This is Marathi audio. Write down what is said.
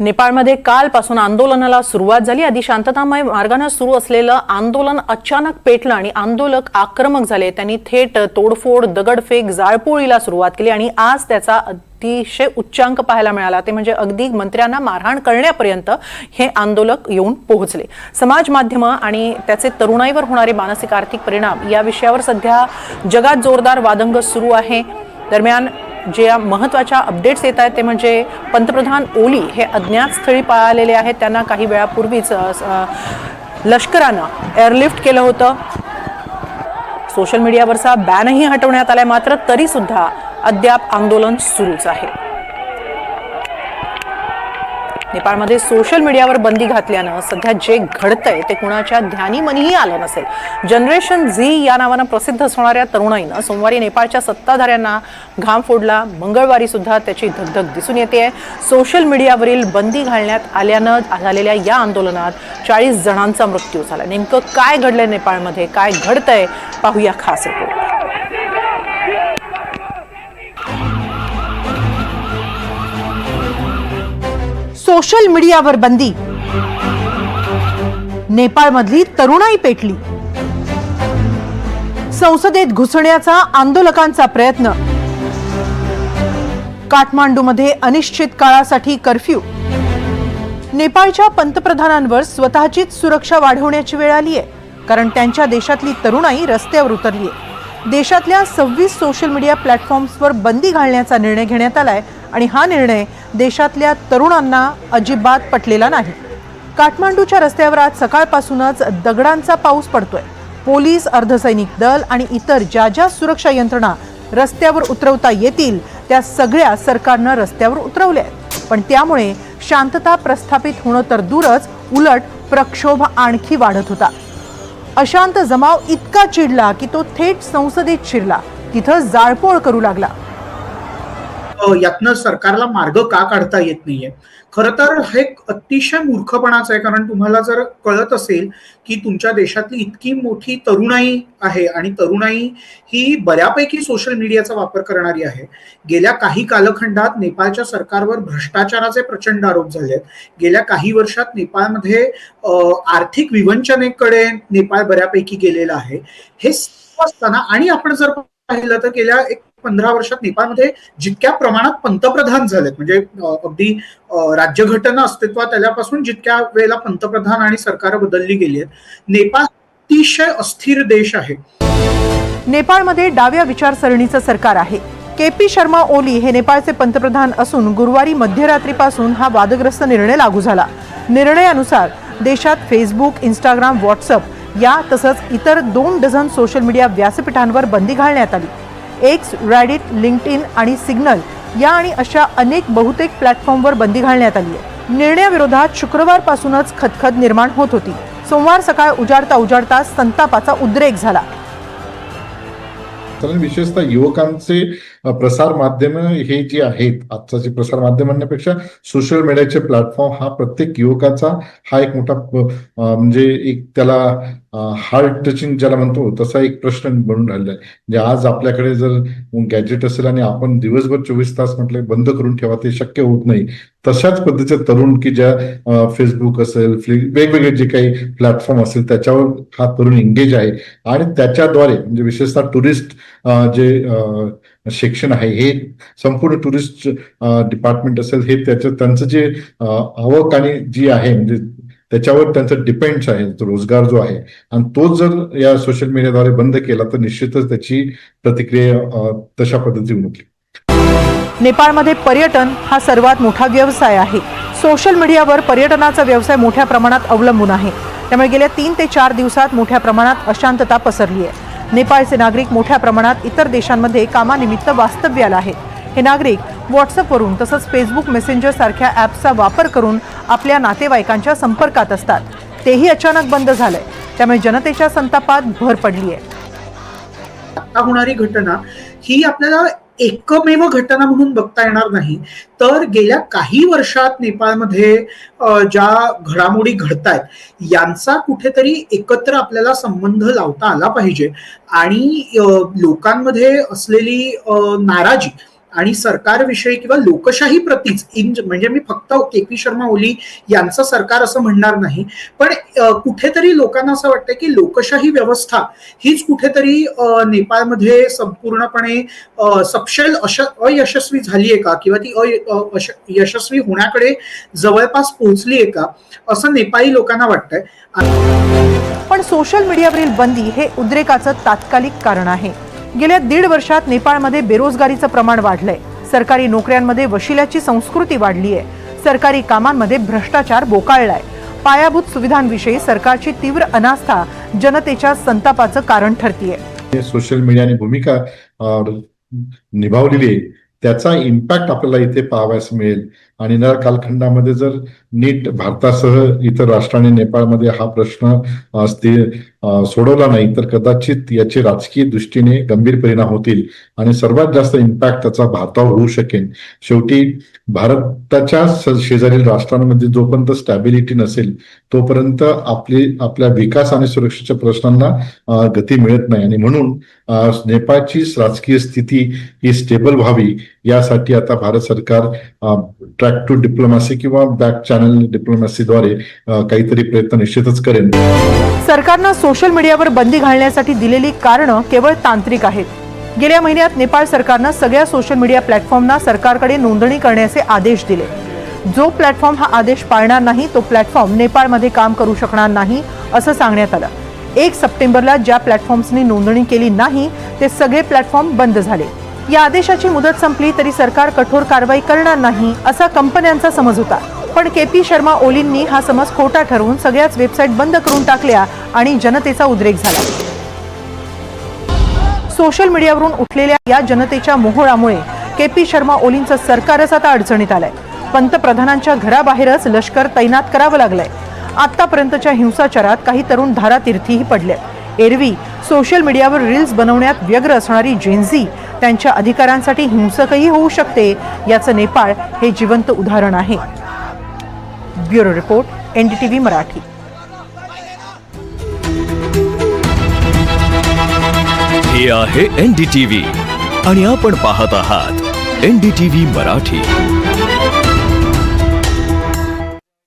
नेपाळमध्ये कालपासून आंदोलनाला सुरुवात झाली. आधी शांततामय मार्गाने सुरू असलेलं आंदोलन अचानक पेटलं आणि आंदोलक आक्रमक झाले. त्यांनी थेट तोडफोड दगडफेक जाळपोळीला सुरुवात केली आणि आज त्याचा अतिशय उच्चांक पाहायला मिळाला. ते म्हणजे अगदी मंत्र्यांना मारहाण करण्यापर्यंत हे आंदोलक येऊन पोहोचले. समाज माध्यमं आणि त्याचे तरुणाईवर होणारे मानसिक आर्थिक परिणाम या विषयावर सध्या जगात जोरदार वादंग सुरू आहे. दरम्यान जे या महत्त्वाच्या अपडेट्स येत आहेत ते म्हणजे पंतप्रधान ओली हे अज्ञात स्थळी पळालेले आहेत. त्यांना काही वेळापूर्वीच लष्करानं एअरलिफ्ट केलं होतं. सोशल मीडियावरचा बॅनही हटवण्यात आलाय मात्र तरीसुद्धा अद्याप आंदोलन सुरूच आहे. नेपाळमध्ये सोशल मीडियावर बंदी घातल्यानं सध्या जे घडतंय ते कुणाच्या ध्यानी मनीही आलं नसेल. जनरेशन झी या नावानं प्रसिद्ध असणाऱ्या तरुणाईनं सोमवारी नेपाळच्या सत्ताधाऱ्यांना घाम फोडला. मंगळवारी सुद्धा त्याची धगधग दिसून येते. सोशल मीडियावरील बंदी घालण्यात आल्यानं झालेल्या या आंदोलनात चाळीस जणांचा मृत्यू झाला. नेमकं काय घडलंय नेपाळमध्ये? काय घडतंय? पाहूया खास रिपोर्ट सोशल मीडियावर बंदी. नेपाळमधली तरुणाई पेटली. संसदेत घुसण्याचा आंदोलकांचा प्रयत्न. काठमांडूमध्ये अनिश्चित काळासाठी कर्फ्यू. नेपाळच्या पंतप्रधानांवर स्वतःचीच सुरक्षा वाढवण्याची वेळ आली आहे कारण त्यांच्या देशातली तरुणाई रस्त्यावर उतरली आहे देशातल्या सव्वीस सोशल मीडिया प्लॅटफॉर्म्सवर बंदी घालण्याचा निर्णय घेण्यात आलाय आणि हा निर्णय देशातल्या तरुणांना अजिबात पटलेला नाही. काठमांडूच्या रस्त्यावर आज सकाळपासूनच दगडांचा पाऊस पडतोय. पोलीस अर्धसैनिक दल आणि इतर ज्या ज्या सुरक्षा यंत्रणा रस्त्यावर उतरवता येतील त्या सगळ्या सरकारनं रस्त्यावर उतरवल्या आहेत. पण त्यामुळे शांतता प्रस्थापित होणं तर दूरच उलट प्रक्षोभ आणखी वाढत होता. अशांत जमाव इतका चिडला की तो थेट संसदेत शिरला. तिथं जाळपोळ करू लागला. यातनं सरकारला मार्ग का काढता येत नाहीये? खरं तर हे अतिशय मूर्खपणाचं आहे कारण तुम्हाला जर कळत असेल की तुमच्या देशातली इतकी मोठी तरुणाई आहे आणि तरुणाई ही बऱ्यापैकी सोशल मीडियाचा वापर करणारी आहे. गेल्या काही कालखंडात नेपाळच्या सरकारवर भ्रष्टाचाराचे प्रचंड आरोप झाले आहेत गेल्या काही वर्षात नेपाळमध्ये आर्थिक विवंचनेकडे नेपाळ बऱ्यापैकी गेलेला आहे. हे असताना आणि आपण जर पाहिलं तर गेल्या एक पंधरा वर्षात नेपाळमध्ये जितक्या प्रमाणात पंतप्रधान झालेत म्हणजे अगदी राज्यघटना अस्तित्वात आल्यापासून जितक्या वेळेला पंतप्रधान आणि सरकार बदलली गेली आहेत नेपाळ अतिशय अस्थिर देश आहे. नेपाळमध्ये डाव्या विचारसरणीचं सरकार आहे. के पी शर्मा ओली हे नेपाळचे पंतप्रधान असून गुरुवारी मध्यरात्रीपासून हा वादग्रस्त निर्णय लागू झाला. निर्णयानुसार देशात फेसबुक इंस्टाग्राम व्हॉट्सअप या तसंच इतर दोन डझन सोशल मीडिया व्यासपीठांवर बंदी घालण्यात आली. एक्स रॅडिट लिंक्ड इन आणि सिग्नल या आणि अशा अनेक बहुतेक प्लॅटफॉर्मवर बंदी घालण्यात आली आहे. निर्णयाविरोधात शुक्रवारपासूनच खतखत निर्माण होत होती. सोमवार सकाळ उजाडता उजाडता संतापाचा उद्रेक झाला. कारण विशेषतः युवकांचे प्रसार माध्यम हे जे आहेत आजचा जे प्रसार माध्यम म्हणण्यापेक्षा सोशल मीडियाचे प्लॅटफॉर्म हा प्रत्येक युवकाचा हा एक मोठा म्हणजे एक त्याला हार्ट टचिंग ज्याला म्हणतो तसा एक प्रश्न बनून राहिला आहे म्हणजे आज आपल्याकडे जर गॅजेट असेल आणि आपण दिवसभर चोवीस तास म्हटले बंद करून ठेवा ते शक्य होत नाही. तशाच पद्धतीचे तरुण की ज्या फेसबुक असेल वेगवेगळे जे काही प्लॅटफॉर्म असेल त्याच्यावर हा तरुण एंगेज आहे. आणि त्याच्याद्वारे म्हणजे विशेषतः टुरिस्ट जे सेक्शन आहे. हे संपूर्ण टुरिस्ट डिपार्टमेंट असेल हे त्याचं त्यांचं जे आवक आणि जी आहे म्हणजे त्याच्यावर त्यांचं डिपेंड्स आहे तो रोजगार जो आहे. आणि तो जर या सोशल मीडियाद्वारे बंद केला तर निश्चितच त्याची प्रतिक्रिया तशा पद्धतीने उमटली नेपाळमध्ये पर्यटन हा सर्वात मोठा व्यवसाय आहे. सोशल मीडियावर पर्यटनाचा व्यवसाय मोठ्या प्रमाणात अवलंबून आहे. त्यामुळे गेल्या तीन ते चार दिवसात मोठ्या प्रमाणात अशांतता पसरली आहे. नेपाळचे नागरिक मोठ्या प्रमाणात इतर देशांमध्ये कामानिमित्त वास्तव्याला आहेत. हे नागरिक व्हॉट्सअपवरून तसंच फेसबुक मेसेंजर सारख्या ॲप्सचा वापर करून आपल्या नातेवाईकांच्या संपर्कात असतात. तेही अचानक बंद झालंय. त्यामुळे जनतेच्या संतापात भर पडली आहे होणारी घटना ही आपल्याला एकमेव घटना म्हणून बघता येणार नाही. तर गेल्या काही वर्षात नेपाळमध्ये ज्या घडामोडी घडतायत यांचा कुठेतरी एकत्र आपल्याला संबंध लावता आला पाहिजे. आणि लोकांमध्ये असलेली नाराजी आणि सरकारविषयी किंवा लोकशाही प्रतीच इन म्हणजे मी फक्त के पी शर्मा ओली यांचं सरकार असं म्हणणार नाही पण कुठेतरी लोकांना असं वाटतं की लोकशाही व्यवस्था हीच कुठेतरी नेपाळमध्ये संपूर्णपणे सपशेल अश अयशस्वी झाली आहे का? किंवा ती अय- अश- यशस्वी होण्याकडे जवळपास पोहोचली आहे का? असं नेपाळी लोकांना वाटतंय. पण सोशल मीडियावरील बंदी हे उद्रेकाचं तात्कालिक कारण आहे. गेल्या दीड वर्षात नेपाळमध्ये बेरोजगारीचं प्रमाण वाढलंय. सरकारी नोकऱ्यांमध्ये वशिल्याची संस्कृती वाढली आहे सरकारी कामांमध्ये भ्रष्टाचार बोकाळलाय. पायाभूत सुविधांविषयी सरकारची तीव्र अनास्था जनतेच्या संतापाचं कारण ठरतीये. सोशल मीडियाने भूमिका निभावलेली आहे. त्याचा इम्पॅक्ट आपल्याला इथे पाहावयास मिळेल. आणि नळ कालखंडामध्ये जर नीट भारतासह इतर राष्ट्रांनी नेपाळमध्ये हा प्रश्न सोडवला नाही तर कदाचित याचे राजकीय दृष्टीने गंभीर परिणाम होतील आणि सर्वात जास्त इम्पॅक्ट त्याचा भारतावर होऊ शकेल. शेवटी भारताच्या शेजारील राष्ट्रांमध्ये जोपर्यंत स्टॅबिलिटी नसेल तोपर्यंत आपली आपल्या विकास आणि सुरक्षेच्या प्रश्नांना गती मिळत नाही. आणि म्हणून नेपाळची राजकीय स्थिती ही स्टेबल व्हावी. यासाठी आता भारत सरकार ट्रॅक टू डिप्लोमॅसी किंवा बॅक चॅनल डिप्लोमॅसीद्वारे काहीतरी प्रयत्न निश्चितच करेल. सरकारनं सोशल मीडियावर बंदी घालण्यासाठी दिलेली कारणं केवळ तांत्रिक आहेत. गेल्या महिन्यात नेपाळ सरकारनं सगळ्या सोशल मीडिया प्लॅटफॉर्मना सरकारकडे नोंदणी करण्याचे आदेश दिले. जो प्लॅटफॉर्म हा आदेश पाळणार नाही तो प्लॅटफॉर्म नेपाळमध्ये काम करू शकणार नाही असं सांगण्यात आलं. एक सप्टेंबरला ज्या प्लॅटफॉर्म्सनी नोंदणी केली नाही ते सगळे प्लॅटफॉर्म बंद झाले. या आदेशाची मुदत संपली तरी सरकार कठोर कारवाई करणार नाही असा कंपन्यांचा समज होता. पण के पी शर्मा ओलींनी हा समज खोटा ठरवून सगळ्याच वेबसाईट बंद करून टाकल्या आणि जनतेचा उद्रेक झाला. सोशल मीडियावरून उठलेल्या या जनतेच्या मोहळामुळे के पी शर्मा ओलींचं सरकारच आता अडचणीत आलंय. पंतप्रधानांच्या घराबाहेरच लष्कर तैनात करावं लागलंय. आतापर्यंतच्या हिंसाचारात काही तरुण धारातीर्थीही पडले. एरवी सोशल मीडियावर रील्स बनवण्यात व्यग्र असणारी जेन्झी त्यांच्या अधिकारांसाठी हिंसकही होऊ शकते याचं नेपाळ हे जिवंत उदाहरण आहे. Bureau report NDTV Marathi. हे आहे एनडीटीव्ही आणि आपण पाहत आहात एनडीटीव्ही मराठी.